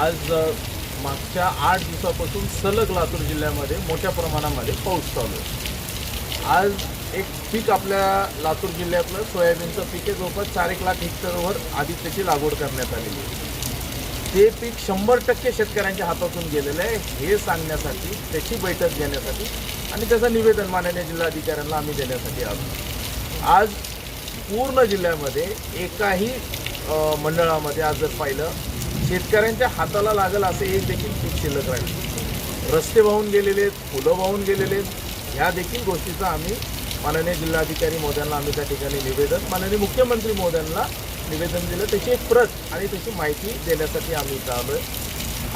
आज मागच्या आठ दिवसापासून सलग लातूर जिल्ह्यामध्ये मोठ्या प्रमाणामध्ये पाऊस चालू आहे. आज एक पीक आपल्या लातूर जिल्ह्यातलं सोयाबीनचं पीक आहे जवळपास चार एक लाख हेक्टरवर आधी त्याची लागवड करण्यात आलेली आहे. ते पीक शंभर टक्के शेतकऱ्यांच्या हातातून गेलेलं आहे हे सांगण्यासाठी त्याची बैठक घेण्यासाठी आणि त्याचं निवेदन माननीय जिल्हाधिकाऱ्यांना आम्ही देण्यासाठी आलो. आज पूर्ण जिल्ह्यामध्ये एकाही मंडळामध्ये आज जर पाहिलं शेतकऱ्यांच्या हाताला लागेल असं एक देखील पीक शिल्लक राहील. रस्ते वाहून गेलेले आहेत फुलं वाहून गेलेले आहेत. ह्या देखील गोष्टीचा आम्ही माननीय जिल्हाधिकारी महोदयांना आम्ही त्या ठिकाणी निवेदन माननीय मुख्यमंत्री महोदयांना निवेदन दिलं. त्याची एक प्रत आणि त्याची माहिती देण्यासाठी आम्ही इथं आलो आहे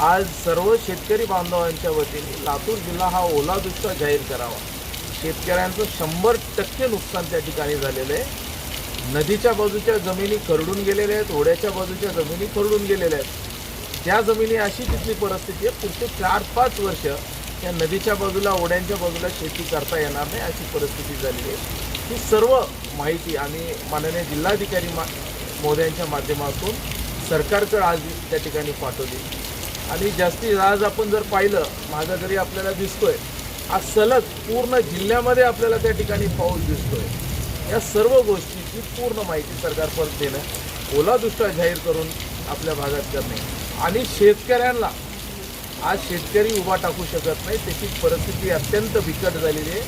आज सर्व शेतकरी बांधवांच्या वतीने लातूर जिल्हा हा ओला दुष्काळ जाहीर करावा. शेतकऱ्यांचं शंभर टक्के नुकसान त्या ठिकाणी झालेलं आहे. नदीच्या बाजूच्या जमिनी खरडून गेलेल्या आहेत ओढ्याच्या बाजूच्या जमिनी खरडून गेलेल्या आहेत. त्या जमिनी अशी तिथली परिस्थिती आहे पुढचे चार पाच वर्ष त्या नदीच्या बाजूला ओढ्यांच्या बाजूला शेती करता येणार नाही अशी परिस्थिती झालेली आहे. ही सर्व माहिती आम्ही माननीय जिल्हाधिकारी मा महोदयांच्या माध्यमातून सरकारकडे आज त्या ठिकाणी पाठवली. आणि जास्तीत आज आपण जर पाहिलं माझा जरी आपल्याला दिसतोय आज सलग पूर्ण जिल्ह्यामध्ये आपल्याला त्या ठिकाणी पाऊस दिसतोय. या सर्व गोष्टीची पूर्ण माहिती सरकारपर्यंत देणं ओला दुष्काळ जाहीर करून आपल्या भागात करणे आणि शेतकऱ्यांना आज शेतकरी उभा टाकू शकत नाही त्याची परिस्थिती अत्यंत बिकट झालेली आहे.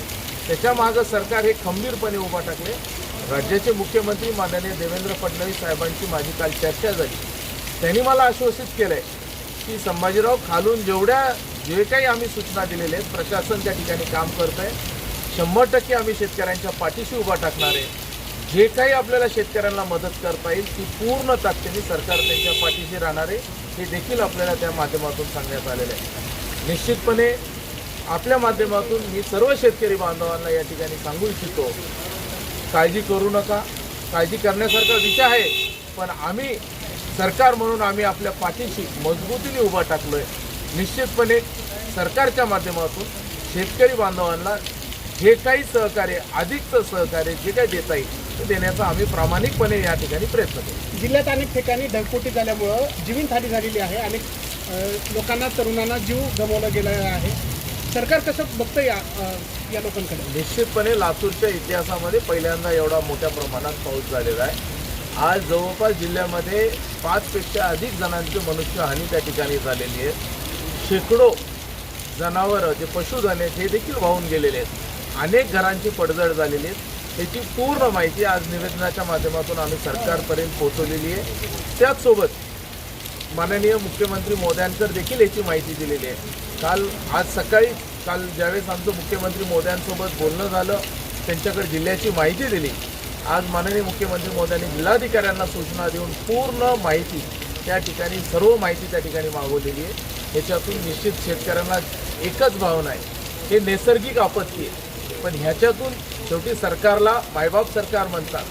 त्याच्यामागं सरकार हे खंबीरपणे उभा टाकले. राज्याचे मुख्यमंत्री माननीय देवेंद्र फडणवीस साहेबांची माझी काल चर्चा झाली. त्यांनी मला आश्वासित केलं आहे की संभाजीराव खालून जेवढ्या जे काही आम्ही सूचना दिलेल्या आहेत प्रशासन त्या ठिकाणी काम करत आहे शंभर टक्के आम्ही शेतकऱ्यांच्या पाठीशी उभा टाकणार आहे. जे काही आपल्याला शेतकऱ्यांना मदत करता येईल ती पूर्ण ताकदीने सरकार त्यांच्या पाठीशी राहणार आहे हे देखील आपल्याला त्या माध्यमातून सांगण्यात आलेलं आहे. निश्चितपणे आपल्या माध्यमातून मी सर्व शेतकरी बांधवांना या ठिकाणी सांगू इच्छितो काळजी करू नका. काळजी करण्यासारखा विचार आहे पण आम्ही सरकार म्हणून आम्ही आपल्या पाठीशी मजबूतीने उभा टाकलो आहे निश्चितपणे सरकारच्या माध्यमातून शेतकरी बांधवांना जे काही सहकार्य अधिकचं सहकार्य जे काही देता येईल देण्याचा आम्ही प्रामाणिकपणे या ठिकाणी प्रयत्न करू जिल्ह्यात अनेक ठिकाणी ढगफुटी झाल्यामुळं जीवितहानी झालेली आहे अनेक अ, लोकांना तरुणांना जीव गमावला गेलेला आहे. सरकार कसं बघतं या अ, या लोकांकडे? निश्चितपणे लातूरच्या इतिहासामध्ये पहिल्यांदा एवढा मोठ्या प्रमाणात पाऊस झालेला आहे. आज जवळपास जिल्ह्यामध्ये पाचपेक्षा अधिक जणांची मनुष्यहानी त्या ठिकाणी झालेली आहे. शेकडो जनावरं जे पशुधन आहेत हे देखील वाहून गेलेले आहेत. अनेक घरांची पडझड झालेली आहे याची पूर्ण माहिती आज निवेदनाच्या माध्यमातून आम्ही सरकारपर्यंत पोहोचवलेली आहे. त्याचसोबत माननीय मुख्यमंत्री मोद्यांकर देखील याची माहिती दिलेली आहे. काल आज सकाळी काल ज्यावेळेस आमचं मुख्यमंत्री मोद्यांसोबत बोलणं झालं त्यांच्याकडे जिल्ह्याची माहिती दिली. आज माननीय मुख्यमंत्री मोद्यांनी जिल्हाधिकाऱ्यांना सूचना देऊन पूर्ण माहिती त्या ठिकाणी सर्व माहिती त्या ठिकाणी मागवलेली आहे. ह्याच्यातून निश्चित शेतकऱ्यांना एकच भावना आहे. हे नैसर्गिक आपत्ती आहे. पण ह्याच्यातून शेवटी सरकारला मायबाप सरकार म्हणतात.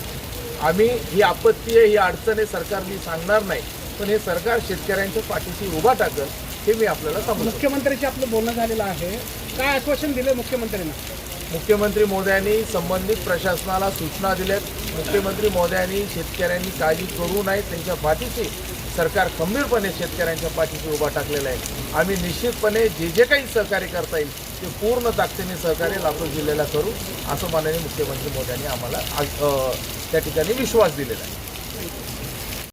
आम्ही ही आपत्ती आहे ही अडचण आहे सरकार मी सांगणार नाही. पण हे सरकार शेतकऱ्यांच्या पाठीशी उभा टाकल हे मी आपल्याला सांगू शकतो. मुख्यमंत्र्यांशी आपलं बोलणं झालेलं आहे. काय आश्वासन दिलं मुख्यमंत्र्यांना? मुख्यमंत्री महोदयांनी संबंधित प्रशासनाला सूचना दिल्यात. मुख्यमंत्री महोदयांनी शेतकऱ्यांनी काळजी करू नये त्यांच्या पाठीशी सरकार खंबीरपणे शेतकऱ्यांच्या पाठीशी उभा टाकलेला आहे. आम्ही निश्चितपणे जे जे काही सहकार्य करता येईल ते पूर्ण ताकदीने सहकार्य लातूर जिल्ह्याला करू असं माननीय मुख्यमंत्री मोद्यांनी आम्हाला आज त्या ठिकाणी विश्वास दिलेला आहे.